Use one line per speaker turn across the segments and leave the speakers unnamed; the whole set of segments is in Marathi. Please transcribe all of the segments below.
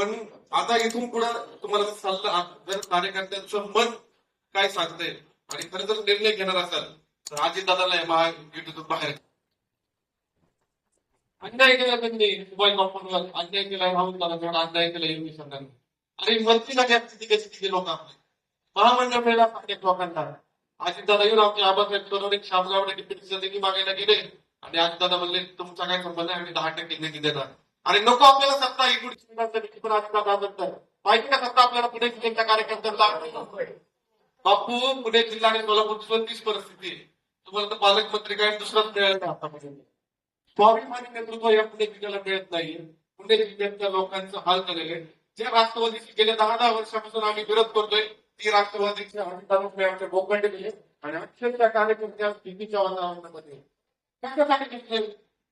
पण आता इथून पुढे तुम्हाला सल्ला जर कार्यकर्त्यांचं मन काय सांगते आणि खरं जर निर्णय घेणार असाल तर आजी दादाला महायुतीतून बाहेर अन्याय केला त्यांनी मोबाईल वापरून अन्याय केला राहुल दादा अन्याय केला योगी सरकारने. आणि मंत्रीला घ्या किती कशी लोक आपले. महामंडळ मिळाला अनेक लोकांना. अजितदादा येऊन आमचे आबासाहेब करून एक शामरावने डिप्युटी देखील मागायला गेले आणि अजितदादा म्हणले तुमचा काय संबंध आहे? आम्ही दहा टक्के निधी देणार. आणि नको आपल्याला सत्ता ही पुढची पण अजितदादा म्हणतात. माहिती का सत्ता आपल्याला पुणे जिल्ह्याच्या कार्यकर्त्यांना बापू पुणे जिल्हा आणि सोलापूर स्वतःच परिस्थिती तुम्हाला तर पालकमंत्री काय दुसराच मिळाला नाही आतापर्यंत स्वाभिमानी नेतृत्व या पुणे जिल्ह्याला मिळत नाही पुणे जिल्ह्यातल्या लोकांचं हाल झालेले जे राष्ट्रवादीची गेल्या दहा दहा वर्षापासून आम्ही विरोध करतोय ती राष्ट्रवादीचे अमिताभ आमचे बोकंडे दिले आणि अक्षरशः कार्यकर्त्या स्थितीच्या वातावरणामध्ये कशासाठी घेतले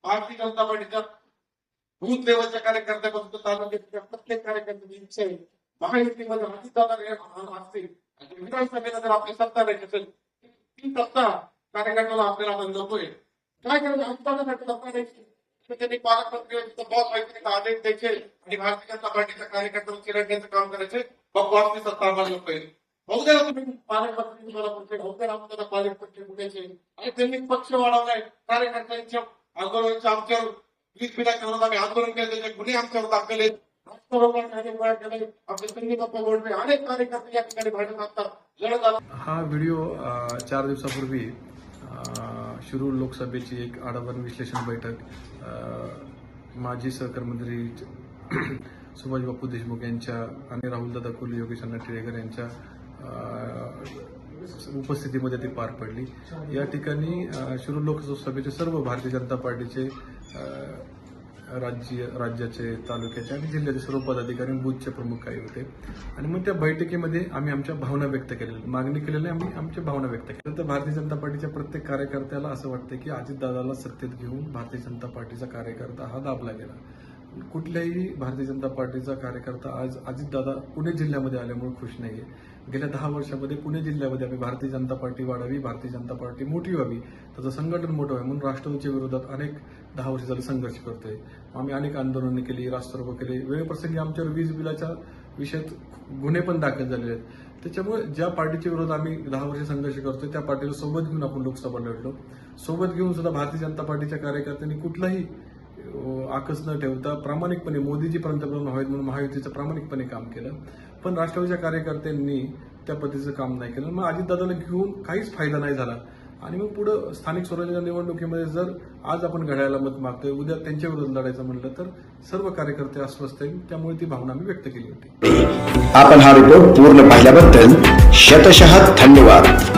भारतीय जनता पार्टीच्या बूथ लेवलच्या कार्यकर्त्यापासून तर तालुक्याच्या प्रत्येक कार्यकर्त्याची इच्छा आहे. महायुतीमध्ये अजितदादा असतील आणि विधानसभेला जर आपली सत्ता नाही असेल ती सत्ता कार्यकर्त्याला आपल्याला आपण नकोय काय करायचं? अजितदादासाठी सत्ता द्यायची त्यांनी पालकमंत्री बॉस माहिती आदेश द्यायचे. आणि भारतीय जनता पार्टीच्या कार्यकर्त्यांना चिरडण्याचं काम करायचे. मग बॉसची सत्ता आम्हाला नकोय होऊ तुम्ही. पालकमंत्री तुम्हाला म्हणते होऊ द्या पालकमंत्री कुठे आणि त्यांनी पक्ष वाढवलाय. कार्यकर्त्यांच्या आंदोलनाच्या आमच्यावर वीज बिलाच्या विरोधात आम्ही आंदोलन केलं त्याचे गुन्हे आमच्यावर दाखल आहेत
हा व्हिडिओ चार दिवसापूर्वी शिरूर लोकसभेची एक आढावा विश्लेषण बैठक माजी सहकारमंत्री सुभाष बापू देशमुख यांच्या आणि राहुलदादा कोहली योगेश अण्णा टिळेकर यांच्या उपस्थितीमध्ये ती पार पडली. या ठिकाणी शिरूर लोकसभेचे सर्व भारतीय जनता पार्टीचे राज्य राज्याचे तालुक्याचे आणि जिल्ह्याचे सर्व पदाधिकारी बुथचे प्रमुख काही होते. आणि मग त्या बैठकीमध्ये आम्ही आमच्या भावना व्यक्त केलेल्या मागणी केलेल्या आम्ही आमच्या भावना व्यक्त केल्या. तर भारतीय जनता पार्टीच्या प्रत्येक कार्यकर्त्याला असं वाटतं की अजितदादाला सत्तेत घेऊन भारतीय जनता पार्टीचा कार्यकर्ता हा दाबला गेला. कुठल्याही भारतीय जनता पार्टीचा कार्यकर्ता आज अजितदादा पुणे जिल्ह्यामध्ये आल्यामुळे खुश आहे गेल्या दहा वर्षामध्ये पुणे जिल्ह्यामध्ये आम्ही भारतीय जनता पार्टी वाढावी भारतीय जनता पार्टी मोठी व्हावी त्याचं संघटन मोठं व्हावं म्हणून राष्ट्रवादीच्या विरोधात अनेक दहा वर्ष झाले संघर्ष करतोय. आम्ही अनेक आंदोलनं केली रास्तारोको केले. वेळप्रसंगी आमच्यावर वीज बिलाच्या विषयात गुन्हे पण दाखल झालेले आहेत. त्याच्यामुळे ज्या पार्टीच्या विरोधात आम्ही दहा वर्ष संघर्ष करतोय त्या पार्टीला सोबत घेऊन आपण लोकसभा लढलो. सोबत घेऊन सुद्धा भारतीय जनता पार्टीच्या कार्यकर्त्यांनी कुठलाही आकस न ठेवता प्रामाणिकपणे मोदीजी पंतप्रधान व्हावेत म्हणून महायुतीचं प्रामाणिकपणे काम केलं. पण राष्ट्रवादीच्या कार्यकर्त्यांनी त्या पद्धतीचं काम नाही केलं. मग अजितदादाला घेऊन काहीच फायदा नाही झाला. आणि मग पुढं स्थानिक स्वराज्याच्या निवडणुकीमध्ये जर आज आपण घड्याळाला मत मागतोय उद्या त्यांच्या विरोधात लढायचं म्हटलं तर सर्व कार्यकर्ते अस्वस्थ आहेत. त्यामुळे ती भावना आम्ही व्यक्त केली होती.
आपण हा रिपोर्ट पूर्ण पाहिल्याबद्दल शतशः धन्यवाद.